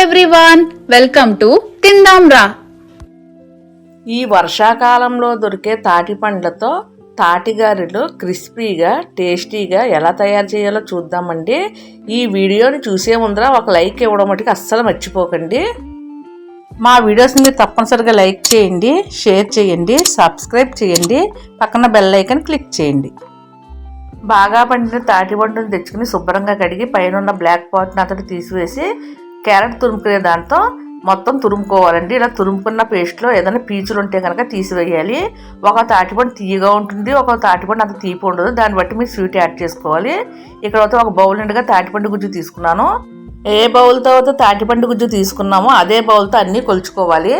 Everyone welcome to తిందాంరా ఈ వర్షాకాలంలో దొరికే తాటి పండ్లతో తాటిగారెలు క్రిస్పీగా టేస్టీగా ఎలా తయారు చేయాలో చూద్దామండి. ఈ వీడియోని చూసే ముందర ఒక లైక్ ఇవ్వడం మటుకు అస్సలు మర్చిపోకండి. మా వీడియోస్ని మీరు తప్పనిసరిగా లైక్ చేయండి షేర్ చేయండి సబ్స్క్రైబ్ చేయండి పక్కన బెల్ ఐకన్ క్లిక్ చేయండి. బాగా పండిన తాటి పండును తెచ్చుకుని శుభ్రంగా కడిగి పైన ఉన్న బ్లాక్ పాట్ని అతడు తీసివేసి క్యారెట్ తురుముకునే దాంతో మొత్తం తురుముకోవాలండి. ఇలా తురుముకున్న పేస్ట్లో ఏదైనా పీచులు ఉంటే కనుక తీసివేయాలి. ఒక తాటిపండు తీయగా ఉంటుంది. ఒక తాటిపండు అంత తీపి ఉండదు. దాన్ని బట్టి మీరు స్వీట్ యాడ్ చేసుకోవాలి. ఇక్కడ అయితే ఒక బౌల్ నిండుగా తాటిపండు గుజ్జు తీసుకున్నాను. ఏ బౌల్తో అయితే తాటిపండు గుజ్జు తీసుకున్నామో అదే బౌల్తో అన్నీ కొలుచుకోవాలి.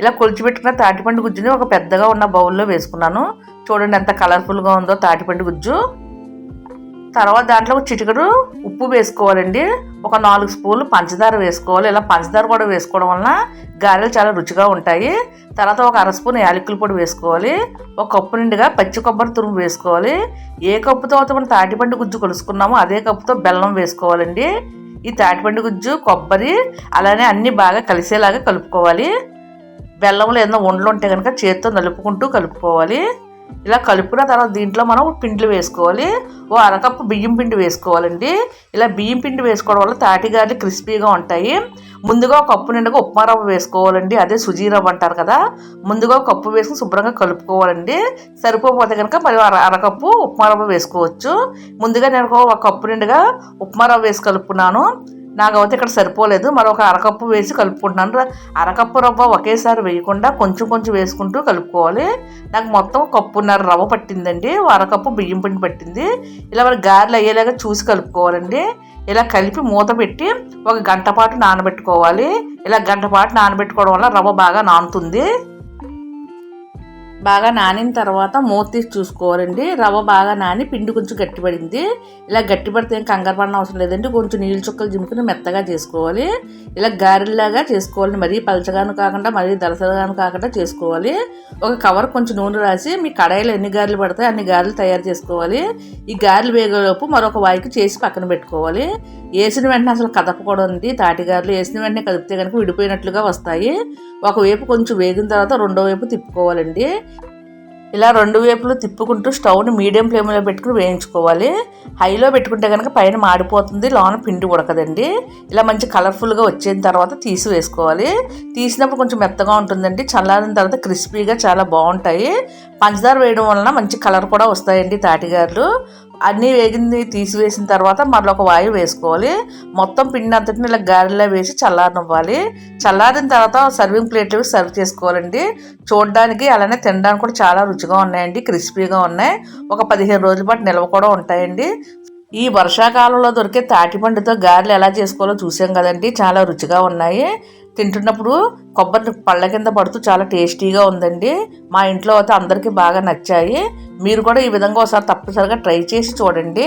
ఇలా కొలిచిపెట్టుకున్న తాటిపండు గుజ్జుని ఒక పెద్దగా ఉన్న బౌల్లో వేసుకున్నాను. చూడండి ఎంత కలర్ఫుల్గా ఉందో తాటిపండు గుజ్జు. తర్వాత దాంట్లో ఒక చిటికెడు ఉప్పు వేసుకోవాలండి. ఒక నాలుగు స్పూన్లు పంచదార వేసుకోవాలి. ఇలా పంచదార కూడా వేసుకోవడం వలన గారెలు చాలా రుచిగా ఉంటాయి. తర్వాత ఒక అర స్పూన్ యాలకుల పొడి వేసుకోవాలి. ఒక కప్పు నిండుగా పచ్చి కొబ్బరి తురుము వేసుకోవాలి. ఏ కప్పుతో అయితే మనం తాటిపండు గుజ్జు కలుసుకున్నామో అదే కప్పుతో బెల్లం వేసుకోవాలండి. ఈ తాటిపండు గుజ్జు కొబ్బరి అలానే అన్నీ బాగా కలిసేలాగా కలుపుకోవాలి. బెల్లంలో ఏదైనా ఉండలు ఉంటే కనుక చేత్తో నలుపుకుంటూ కలుపుకోవాలి. ఇలా కలుపుకున్న తర్వాత దీంట్లో మనం పిండిలు వేసుకోవాలి. ఓ అరకప్పు బియ్యం పిండి వేసుకోవాలండి. ఇలా బియ్యం పిండి వేసుకోవడం వల్ల తాటిగారి క్రిస్పీగా ఉంటాయి. ముందుగా ఒక కప్పు నిండుగా ఉప్మా రవ్వ వేసుకోవాలండి. అదే సుజీ రవ్వ అంటారు కదా. ముందుగా కప్పు వేసుకుని శుభ్రంగా కలుపుకోవాలండి. సరిపోతే కనుక మరి అర అరకప్పు ఉప్మా రవ్వ వేసుకోవచ్చు. ముందుగా నేను ఒక కప్పు నిండుగా ఉప్మా రవ్వ వేసి కలుపుకున్నాను. నాకైతే ఇక్కడ సరిపోలేదు. మరొక అరకప్పు వేసి కలుపుకుంటున్నాను అరకప్పు రవ్వ ఒకేసారి వేయకుండా కొంచెం కొంచెం వేసుకుంటూ కలుపుకోవాలి. నాకు మొత్తం కప్పున్నర రవ్వ పట్టిందండి. అరకప్పు బియ్యం పిండి పట్టింది. ఇలా మరి గారెలు అయ్యేలాగా చూసి కలుపుకోవాలండి. ఇలా కలిపి మూత పెట్టి ఒక గంట పాటు నానబెట్టుకోవాలి. ఇలా గంట పాటు నానబెట్టుకోవడం వల్ల రవ్వ బాగా నానుతుంది. బాగా నానిన తర్వాత మూత తీసి చూసుకోవాలండి. రవ్వ బాగా నాని పిండి కొంచెం గట్టిపడింది. ఇలా గట్టిపడితే ఏం కంగారు పడిన అవసరం లేదండి. కొంచెం నీళ్ళు చుక్కలు జిమ్ముకుని మెత్తగా చేసుకోవాలి. ఇలా గారెల్లాగా చేసుకోవాలి మరీ పలచగాను కాకుండా మరీ దలసగాను కాకుండా చేసుకోవాలి. ఒక కవర్ కొంచెం నూనె రాసి మీ కడాయిలో ఎన్ని గారెలు పడతాయి అన్ని గారెలు తయారు చేసుకోవాలి. ఈ గారెలు వేగలోపు మరొక వాయికి చేసి పక్కన పెట్టుకోవాలి. వేసిన వెంటనే అసలు కదపకూడదండి తాటిగారులు వేసిన వెంటనే కదిపితే కనుక విడిపోయినట్లుగా వస్తాయి. ఒకవైపు కొంచెం వేగిన తర్వాత రెండో వైపు తిప్పుకోవాలండి. ఇలా రెండు వైపులు తిప్పుకుంటూ స్టవ్ని మీడియం ఫ్లేమ్లో పెట్టుకుని వేయించుకోవాలి. హైలో పెట్టుకుంటే కనుక పైన మాడిపోతుంది లోన పిండి ఉడకదండి. ఇలా మంచి కలర్ఫుల్గా వచ్చిన తర్వాత తీసి వేసుకోవాలి. తీసినప్పుడు కొంచెం మెత్తగా ఉంటుందండి. చల్లారిన తర్వాత క్రిస్పీగా చాలా బాగుంటాయి. పంచదార వేయడం వలన మంచి కలర్ కూడా వస్తాయండి తాటిగారులు అన్నీ వేగింది తీసివేసిన తర్వాత మళ్ళీ ఒక వాయు వేసుకోవాలి. మొత్తం పిండి అంతటిని ఇలా గాలిలో వేసి చల్లారనివ్వాలి. చల్లారిన తర్వాత సర్వింగ్ ప్లేట్లు సర్వ్ చేసుకోవాలండి. చూడడానికి అలానే తినడానికి కూడా చాలా రుచిగా ఉన్నాయండి క్రిస్పీగా ఉన్నాయి. ఒక పదిహేను రోజుల పాటు నిల్వ కూడా ఉంటాయండి. ఈ వర్షాకాలంలో దొరికే తాటిపండుతో గారెలు ఎలా చేసుకోవాలో చూసాం కదండి. చాలా రుచిగా ఉన్నాయి. తింటున్నప్పుడు కొబ్బరి పళ్ళ కింద పడుతూ చాలా టేస్టీగా ఉందండి. మా ఇంట్లో అయితే అందరికీ బాగా నచ్చాయి. మీరు కూడా ఈ విధంగా ఒకసారి తప్పనిసరిగా ట్రై చేసి చూడండి.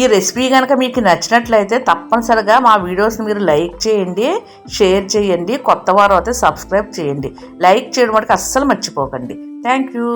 ఈ రెసిపీ కనుక మీకు నచ్చినట్లయితే తప్పనిసరిగా మా వీడియోస్ని మీరు లైక్ చేయండి షేర్ చేయండి కొత్త వారు అయితే సబ్స్క్రైబ్ చేయండి. లైక్ చేయడం మటుకు అస్సలు మర్చిపోకండి. Thank you.